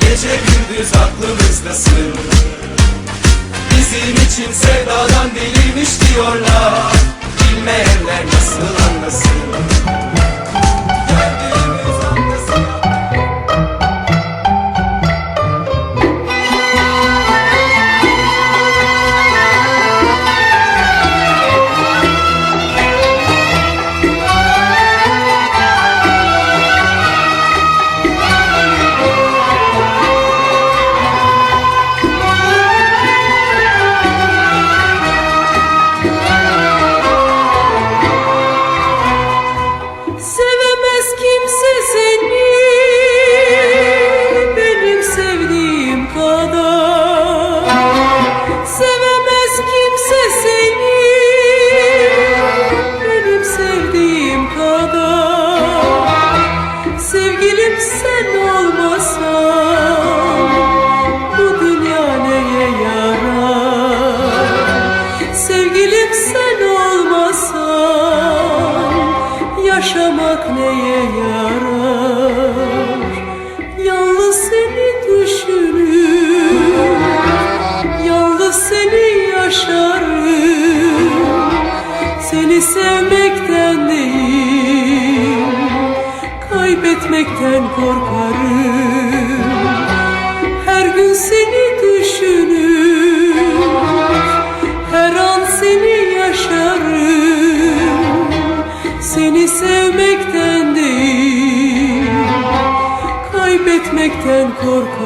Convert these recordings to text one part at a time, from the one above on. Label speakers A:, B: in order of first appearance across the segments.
A: Gece gündüz
B: sen olmasan yaşamak neye yarar? Yalnız seni düşünür Yalnız seni yaşarım. Seni sevmekten değil Kaybetmekten korkarım. Her gün seni düşünür sevmekten değil Kaybetmekten korkarım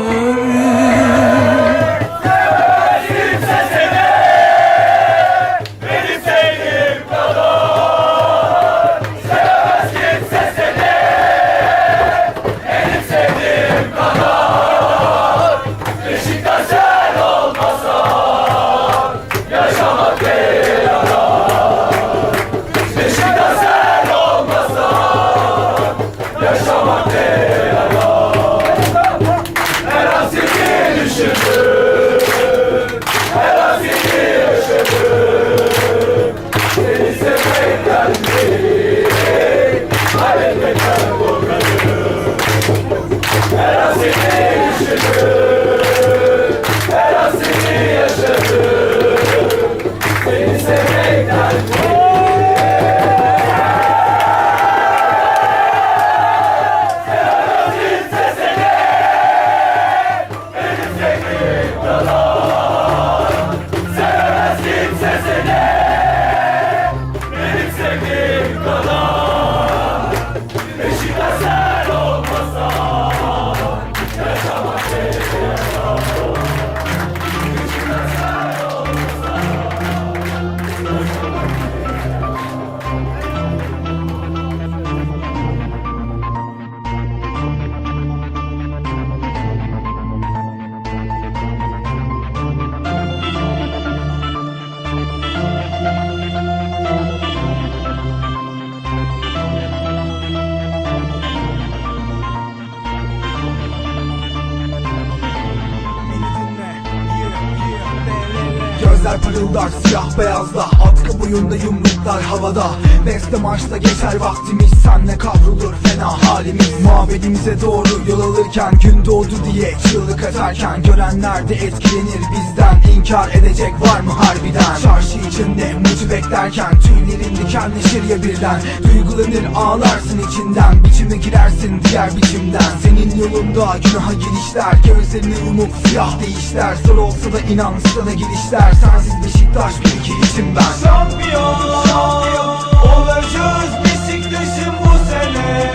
C: Parıldar siyah beyazda Atkı boyunda yumruklar havada. Beste marşta geçer vaktimiz Senle kavrulur fena halimiz. Mabedimize doğru yol alırken Gün doğdu diye çığlık atarken Görenler de etkilenir bizden. İnkar edecek var mı harbiden? Çarşı içinde mutu beklerken Tüylerin dikenleşir ya birden. Duygulanır ağlarsın içinden Biçime girersin diğer biçimden. Senin yolunda günaha girişler Gözlerini umup siyah değişler. Zor olsa da inan sana girişler. Sensiz Beşiktaş bir ki içim ben. Şampiyon. Olacağız Beşiktaş'ın bu sene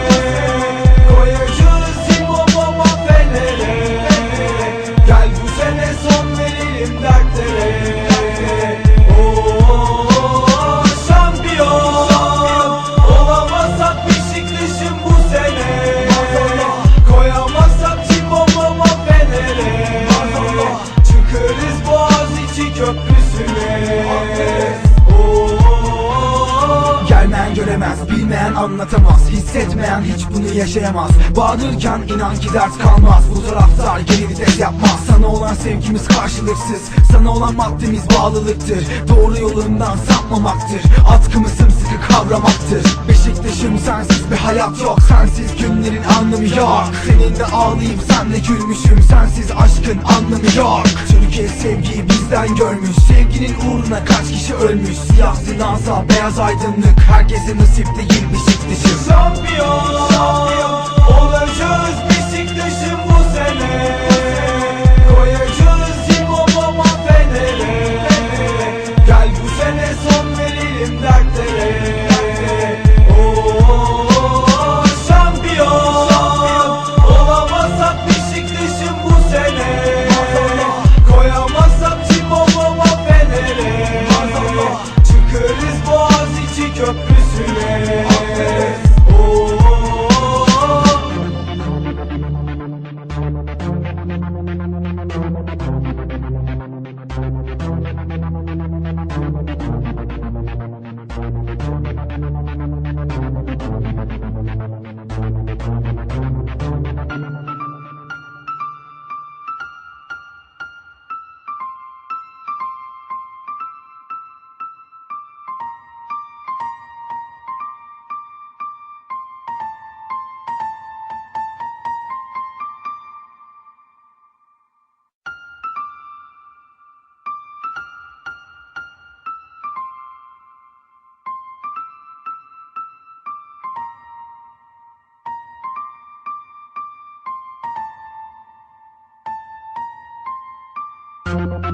C: Bağırırken inan ki dert kalmaz. Bu taraftar geri vites yapmaz. Sana olan sevgimiz karşılıksız. Sana olan maddemiz bağlılıktır. Doğru yolundan sapmamaktır. Atkımı sımsıkı kavramaktır. Beşiktaş'ım sensiz bir hayat yok. Sensiz günlerin anlamı yok. Seninle ağlayıp senle gülmüşüm. Sensiz aşkın anlamı yok. Türkiye sevgiyi bizden görmüş. Sevginin uğruna kaç kişi ölmüş? Siyah zinansa beyaz aydınlık. Herkese nasip değil Beşiktaş'ım. Şampiyon. Olacağız Beşiktaş'ım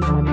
C: Thank you.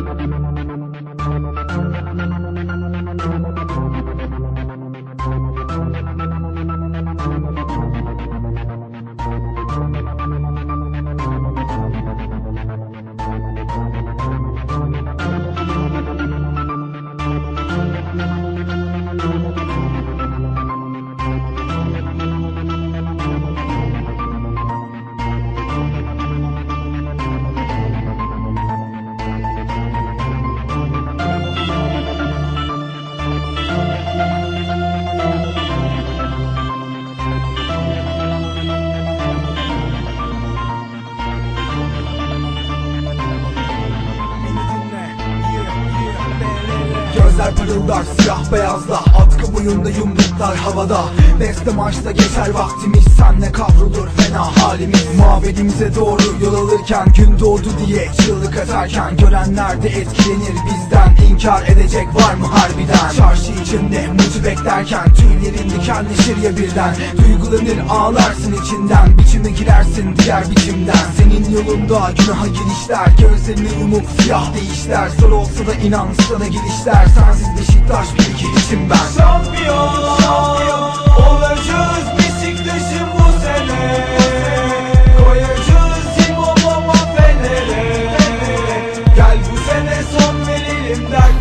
C: Gözler parıldar siyah beyazla Atkı boyunda yumruklar havada. Beste maçta geçer vaktimiz Senle kavrulur fena halimiz. Mabedimize doğru yol alırken Gün doğdu diye çığlık atarken Görenler de etkilenir bizden. İnkar edecek var mı harbiden? Çarşı içinde mutu beklerken Tüylerin dikenleşir ya birden. Duygulanır ağlarsın içinden. Biçime girersin diğer biçimden. Senin yolunda günaha girişler Gözlerini yumup siyah değişler Zor olsa da inan sana girişler Sensiz Beşiktaş bir kilişim ben. Şampiyon, şampiyon Olacağız Beşiktaş'ın bu sene. Koyacağız İmam ama Fener'e. Gel bu sene son verelim der.